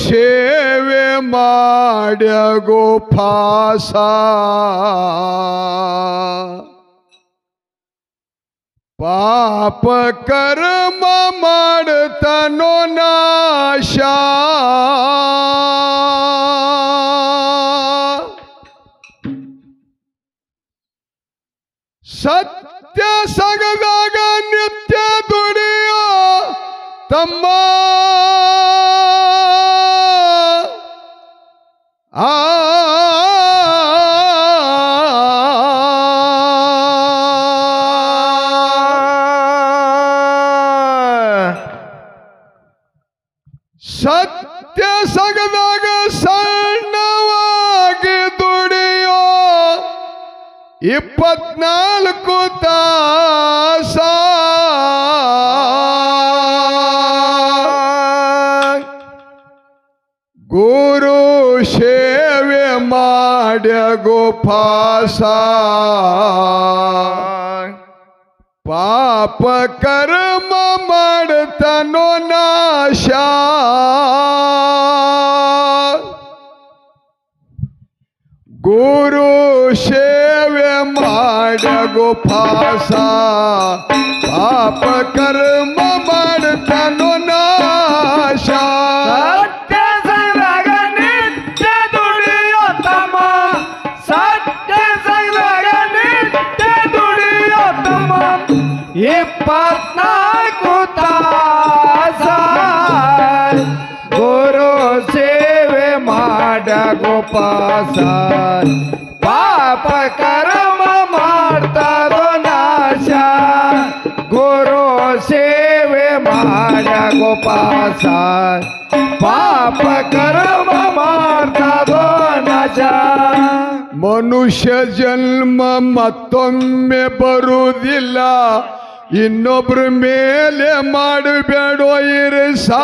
ಸೇವೆ ಮಾಡ್ಯ ಗೋಪಾಸ ಪಾಪ ಕರ್ಮ ಮಾಡ್ತನೋ ನಾಶ ಸತ್ಯ ಸಗದಾಗ ನಿತ್ಯ ದುಡಿಯೋ ತಮ್ಮ ಇಪ್ಪತ್ನಾಲ್ಕು ತಾಸ ಗುರು ಸೇವೆ ಮಾಡ್ಯ ಗೋಪಾಸ ಪಾಪ ಕರ್ಮ ಮಾಡ್ತನೋ ನಾಶ ಗುರು ಸೇವೆ ಮಾಡ ಗೋಪಾಸ ಪಾಪ ಕರ್ಮ ಮಾಡ್ತನೋ ನಾಶ ಸತ್ಯ ಗೋಪಾಸ ಪಾಪ ಕರ್ಮ ಮಾಡ್ತಾರೋ ನಾಶ. ಗುರು ಸೇವೆ ಮಾಡ ಗೋಪಾಸ ಪಾಪ ಕರ್ಮ ಮಾಡ್ತಾರೋ ನಾಶ. ಮನುಷ್ಯ ಜನ್ಮ ಮತ್ತೊಮ್ಮೆ ಬರುವುದಿಲ್ಲ. ಇನ್ನೊಬ್ರ ಮೇಲೆ ಮಾಡಬೇಡೋ ಇರಸಾ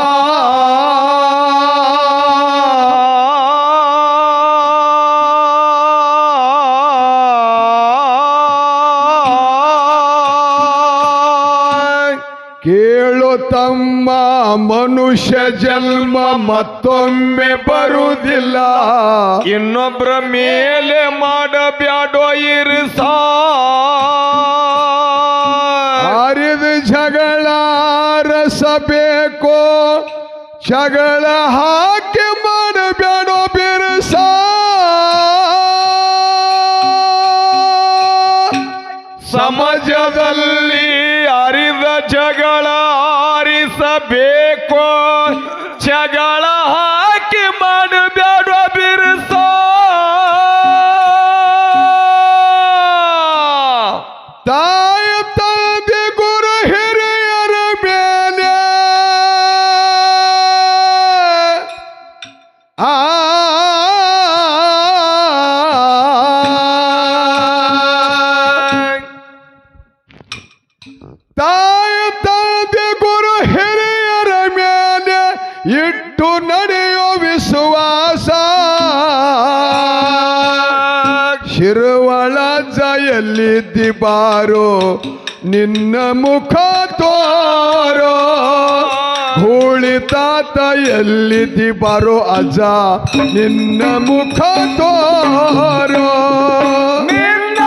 ತಮ್ಮ ಮನುಷ್ಯ ಜನ್ಮ ಮತ್ತೊಮ್ಮೆ ಬರುವುದಿಲ್ಲ. ಇನ್ನೊಬ್ರ ಮೇಲೆ ಮಾಡಬ್ಯಾಡೋ ಇರಿಸ. ಹರಿದು ಜಗಳ ರಸಬೇಕೋ ಜಗಳ ಹಾಕಿ. ಜಯಲ್ಲಿದ್ದಿ ಬಾರೋ ನಿನ್ನ ಮುಖ ತೋರೋ. ತಾತ ಎಲ್ಲಿದ್ದಿ ಬಾರೋ ಅಜ ನಿನ್ನ ಮುಖ ತೋರೋ. ನಿನ್ನ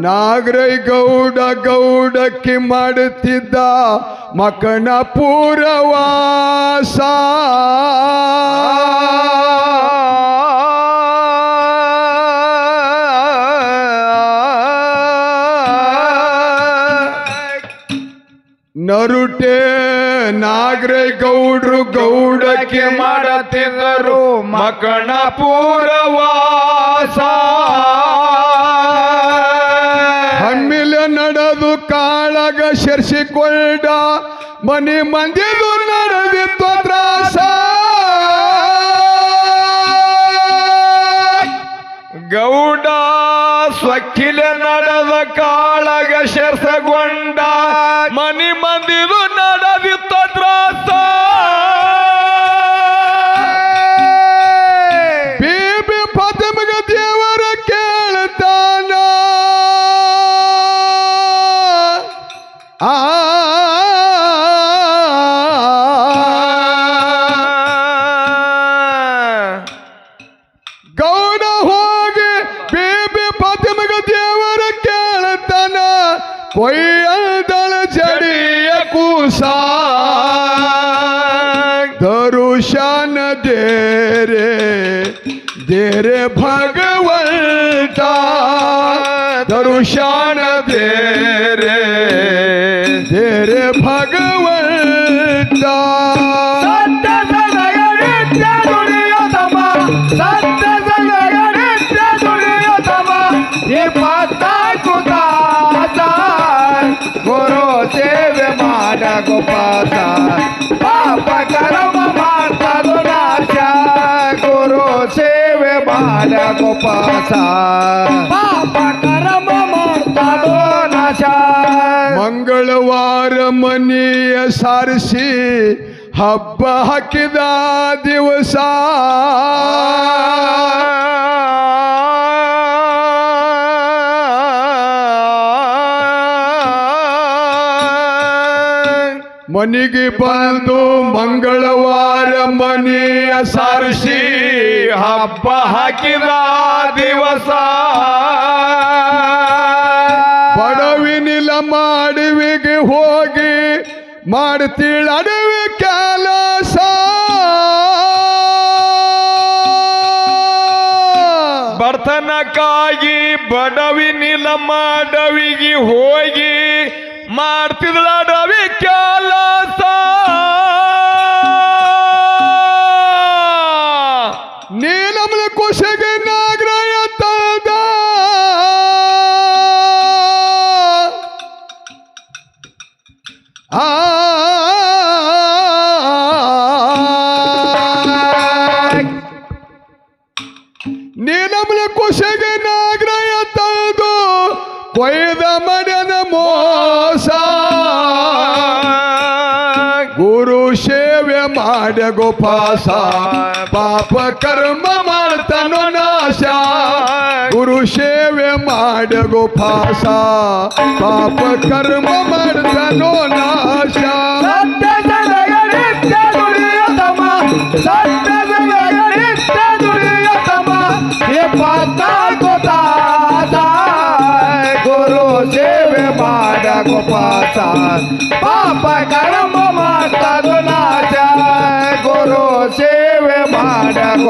ನಾಗರೈ ಗೌಡ ಗೌಡಕ್ಕೆ ಮಾಡುತ್ತಿದ್ದ ಮಕನ ಪೂರವಾಸ. ನರುಟೆ ನಾಗರೈ ಗೌಡ್ರು ಗೌಡಕ್ಕೆ ಮಾಡತಿದ್ದರು ಮಕಣ ಪೂರವಾಸ. ಹಮ್ಮಿಲ ನಡೆದು ಕಾಳಗ ಶರ್ಸಿಕೊಂಡ ಮನೆ ಮಂದಿದು ನಡೆದಿತ್ತು ತ್ರಾಸ ಗೌಡ ಸ್ವಕ್ಕಿಲೆ ನಡೆದ ಕಾಳಗ ದೇರೆ ಭಗವಂತ ದರುಶನ ದೇರೆ ದೇರೆ ಸೇವೆ ಮಾಡ ಗೋಪಾಸ ಪಾಪ ಕರ್ಮ ಮಾಡ್ತದು ನಾಶ ಮಂಗಳವಾರ ಮನೆಯ ಸಾರಿಸಿ ಹಬ್ಬ ಹಾಕಿದ ಮನೆಗೆ ಬಂದು ಮಂಗಳವಾರ ಮನೆಯ ಸಾರಿಸಿ ಹಬ್ಬ ಹಾಕಿದ ದಿವಸ. ಬಡವಿನಿಲ ಮಾಡುವಿಗೆ ಹೋಗಿ ಮಾಡ್ತೀಳ ಅಡವಿ ಕೆಲಸ. ಬರ್ತನಕ್ಕಾಗಿ ಬಡವಿ ನಿಲ ಮಾಡವಿಗೆ ಹೋಗಿ ಮಾಡ್ತಿದ್ಳ ಅಡವಿ ಕೆಲಸ ನೀಲಮಲ ಕುಶಗೆ ನಾಗರಾಯ ತಂದ ಆ ನೀಲಮಲ ಕುಶಗೆ ನಾಗರಾಯ ತಂದು ಕೊಯ್ದ ಸೇವೆ ಮಾಡ ಗೋಪಾಸ ಪಾಪ ಕರ್ಮ ಮಾಡ್ತಾನೋ ನಾಶ ಗುರು ಸೇವೆ ಮಾಡ ಗೋಪಾಸ ಪಾಪ ಕರ್ಮ ಮಾಡ್ತಾನೋ ನಾಶ ಸತ್ಯ ಜಗಡಿತ್ಯ ದುಡಿಯೋತಮ ಸತ್ಯ ಜಗಡಿತ್ಯ ದುಡಿಯೋತಮ ಇಪ್ಪತ್ತಾಕು ತಾಸ ಗುರು ಸೇವೆ ಮಾಡ ಗೋಪಾಸ ಪಾಪ ಕರ್ಮ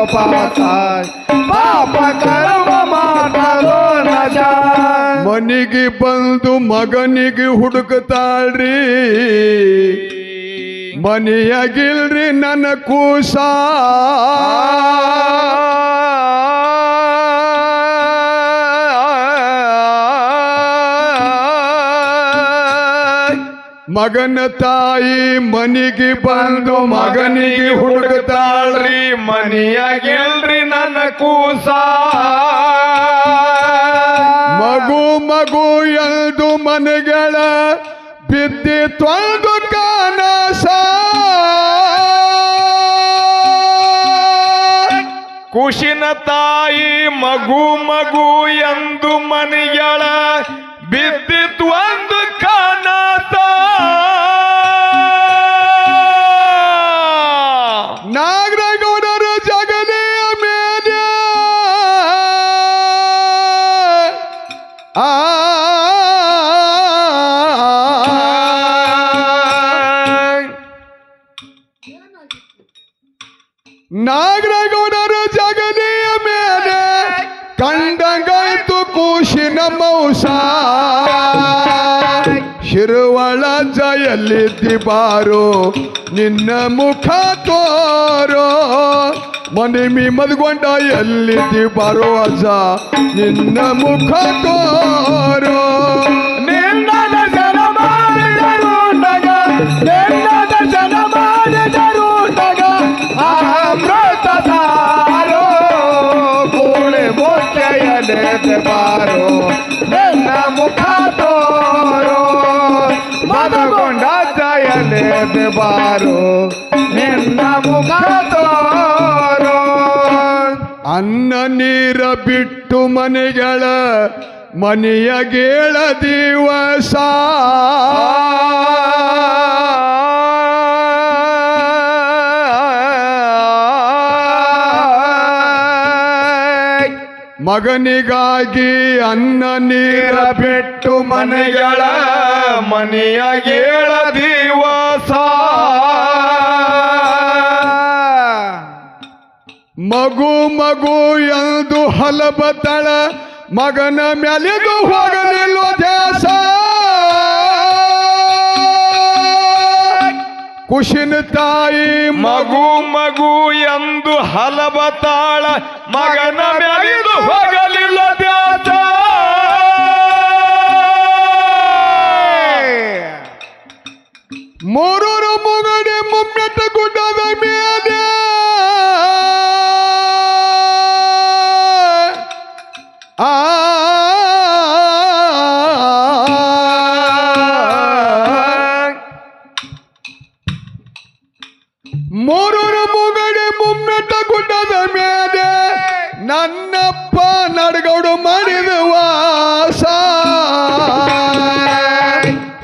ಗೋಪಾಸ ಪಾಪ ಕರ್ಮ ಮಾಡ್ತದು ನಾಶ ಮನಿಗೆ ಬಂದು ಮಗನಿಗೆ ಹುಡುಕ್ತಾಳ್ರಿ ಮನೆಯಾಗಿಲ್ರಿ ನನ್ನ ಕೂಸ. ಮಗನ ತಾಯಿ ಮನಿಗೆ ಬಂದು ಮಗನಿಗೆ ಹುಡುಕ್ತಾಳ್ರಿ, ಮನಿಯಾಗಿಲ್ರಿ ನನ್ನ ಕೂಸ. ಮಗು ಮಗು ಎಂದು ಮನೆಗಳ ಬಿದ್ದಿ ತೊಳೆದು ಕಾನಸ. ಕುಶಿನ ತಾಯಿ ಮಗು ಮಗು ಎಂದು ಮನಿಗಳ ಬಿದ್ದಿತ್ ನಾಗರಗೌಡರು ಜಗಲಿಯ ಮೇಲೆ ಕಂಡಂಗಾಯ್ತು ಕೂಶಿನ ಮೌಸ. ಶಿರುವಳ ಜಯಲ್ಲಿದ್ದಿ ಬಾರೋ, ನಿನ್ನ ಮುಖ ತೋರೋ. ಮನಿಮಿ ಮದ್ಗೊಂಡ ಎಲ್ಲಿದ್ದಿ ಬಾರೋ ಅಜ್ಜ, ನಿನ್ನ ಮುಖ ತೋರೋ. ನಿನ್ನ ಬಾರೋ ನಿನ್ನ ಮುಖ ತೋರೋ. ಅನ್ನ ನೀರ ಬಿಟ್ಟು ಮನೆಗಳ ಮನೆಯ ಗೇಳ ದಿವಸ. ಮಗನಿಗಾಗಿ ಅನ್ನ ನೀರ ಬಿಟ್ಟು ಮನೆಗಳ ಮನೆಯ ಏಳ ದಿವಸ ಮಗು ಮಗು ಎಂದು ಹಲಬತಳ ಮಗನ ಮ್ಯಾಲಿಗೂ ಹೋಗಲಿಲ್ಲ. ಕುಶಿನ ತಾಯಿ ಮಗು ಮಗು ಎಂದು ಹಲಬತಾಳ ಮಗನ ಮ್ಯಾಲಿದು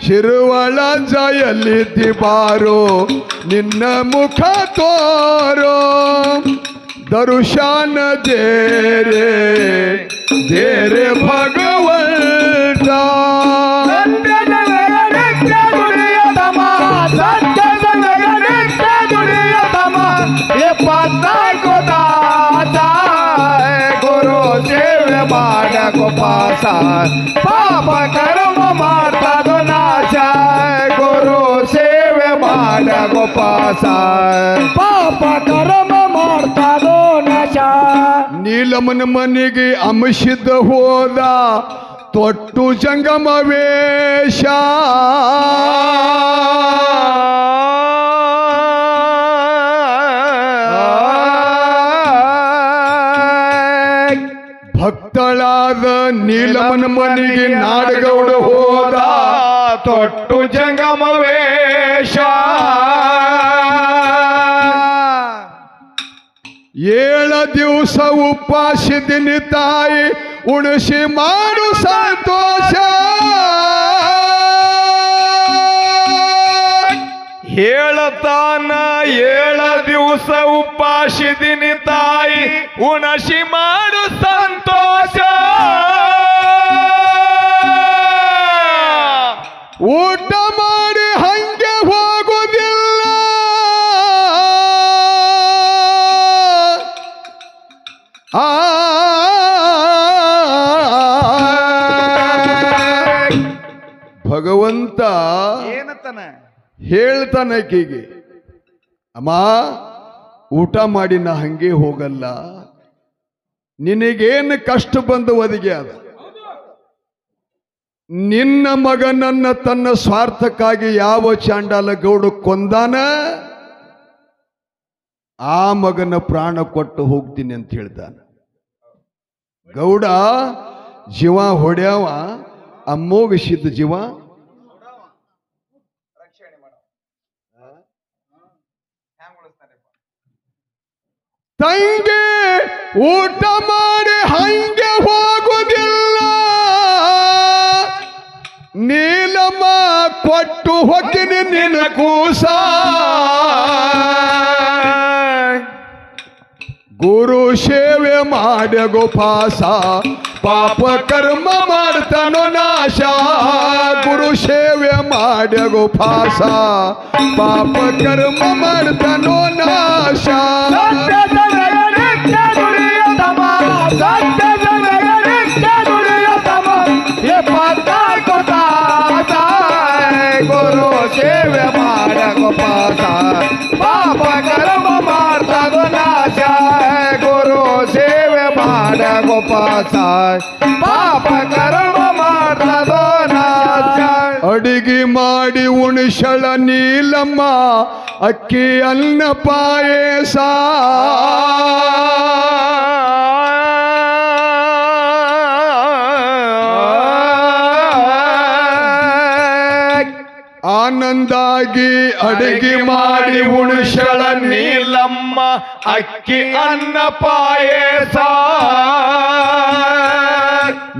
ಶಿರುವಳ ಜಯಲಿತಿ ಬಾರೋ, ನಿನ್ನ ಮುಖ ತೋರೋ. ದರುಶಾನ ದೇರೆ ದೇರೆ ಭಗವಂತ. ಗುರು ಸೇವೆ ಮಾಡ ಗೋಪಾಸ ಪಾಪ ಕರ್ಮ ಪಾಸ ಪಾಪ ಕರ್ಮ ಮಾಡ್ತದೋ ನಶ. ನೀಲಮನ ಮನೆಗೆ ಅಂಶಿದ್ದ ಹೋದ ತೊಟ್ಟು ಜಂಗಮ ವೇಷ. ಭಕ್ತಳಾದ ನೀಲಮನ ಮನೆಗೆ ನಾಡಗೌಡ ಹೋದ. ತೊಟ್ಟು ಜಂಗಮವೇಶ ಏಳ ದಿವಸ ಉಪಾಸಿದಿನಿ ತಾಯಿ ಉಣಿಸಿ ಮಾಡು ಸಂತೋಷ. ಹೇಳತಾನ ಏಳ ದಿವಸ ಉಪಾಸಿದಿನಿ ತಾಯಿ ಉಣಸಿ ಮಾಡು ಸಂತೋಷ. ಹಂಗೆ ಹೋಗುವುದಿಲ್ಲ ಆ ಭಗವಂತ ಏನತನ ಹೇಳ್ತಾನೆ ಕೀಗೆ ಅಮ್ಮ ಊಟ ಮಾಡಿ ನಾ ಹಂಗೆ ಹೋಗಲ್ಲ ನಿನಗೇನು ಕಷ್ಟ ಬಂದು ಒದಗಿ ಅದ ನಿನ್ನ ಮಗನನ್ನ ತನ್ನ ಸ್ವಾರ್ಥಕ್ಕಾಗಿ ಯಾವ ಚಾಂಡಾಲ ಗೌಡ ಕೊಂದಾನ? ಆ ಮಗನ ಪ್ರಾಣ ಕೊಟ್ಟು ಹೋಗ್ತೀನಿ ಅಂತ ಹೇಳ್ತಾನ ಗೌಡ, ಜೀವ ಹೊಡ್ಯಾವ? ಅಮ್ಮೋಗಿಸಿದ್ದ ಜೀವ. ತಂಗೆ, ಊಟ ಮಾಡಿ ಹಂಗೆ ಹೋಗುದಿಲ್ಲ. ನೀಲಮ್ಮ ಕೊಟ್ಟು ಹೊಕ್ಕಿನಿ ನಿನ್ನ ಕೂಸ. ಗುರು ಸೇವೆ ಮಾಡ್ಯ ಗೋಪಾಸ ಪಾಪ ಕರ್ಮ ಮಾಡ್ತಾನೋ ನಾಶ. ಗುರು ಸೇವೆ ಮಾಡ್ಯ ಗೋಪಾಸ ಪಾಪ ಕರ್ಮ ಮಾಡ್ತಾನೋ ನಾಶ. ಪಾಸ ಪಾಪ ಕರ್ಮ ಮಾಡ್ತದೋ ನಾಶ ಗುರು ಸೇವೆ ಮಾಡಕೋ ಪಾಸ ಪಾಪ ಕರ್ಮ ಮಾಡ್ತದೋ ನಾಶ ಅಡಿಗೆ ಮಾಡಿ ಉಣಿಸಳ ನೀಲಮ್ಮ ಅಕ್ಕಿ ಅನ್ನ ಪಾಯಸ ಆನಂದಾಗಿ ಅಡಿಗೆ ಮಾಡಿ ಉಣಿಸಳ ನೀಲಮ್ಮ ಅಕ್ಕಿ ಅನ್ನ ಪಾಯಸ.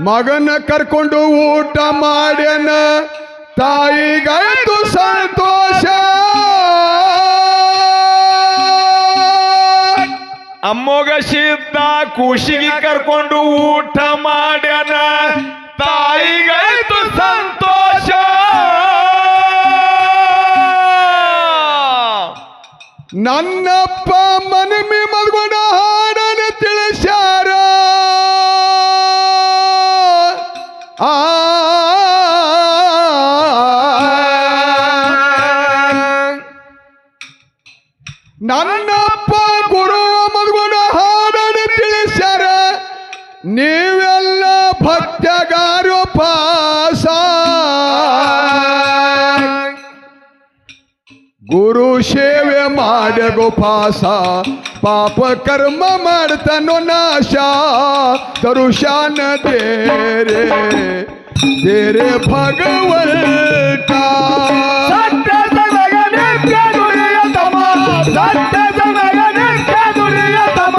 ಮಗನ ಕರ್ಕೊಂಡು ಊಟ ಮಾಡ್ಯನ ತಾಯಿಗಾಯ್ತು ಸಂತೋಷ. ಅಮ್ಮೋಗ ಸಿದ್ಧ ಖುಷಿಗೆ ಕರ್ಕೊಂಡು ಊಟ ಮಾಡ್ಯಾನ ತಾಯಿಗಾಯ್ತು ಸಂತೋಷ. ನನ್ನಪ್ಪ ಮನಮಿ ಮಾಡ ಗೋಪಾಸ ಪಾಪ ಕರ್ಮ ಮಾಡ್ತಾನೋ ನಾಶ ತರುಷಾನ ದೇರೆ ದೇರೆ ಭಗವಂತ ಸತ್ಯ ಜನಗ ನಿತ್ಯ ದುಡಿಯತಮ ಸತ್ಯ ಜನಗ ನಿತ್ಯ ದುಡಿಯತಮ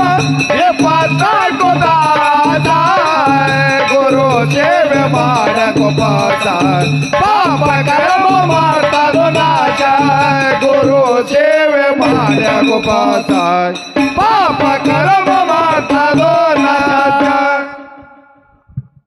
ಏ ಪಾತಾಳ್ಕೋ ದಾದ ಗುರು ಸೇವೆ ಮಾಡ ಗೋಪಾಸ ಪಾಪ ಕರ್ಮ ಮಾಡ್ತಾರೋ ನಾಶ ಗುರು ಸೇವೆ ಮಾಡ ಗೋಪಾಸ ಪಾಪ ಕರ್ಮ ಮಾಡ್ತಾರೋ ನಾಶ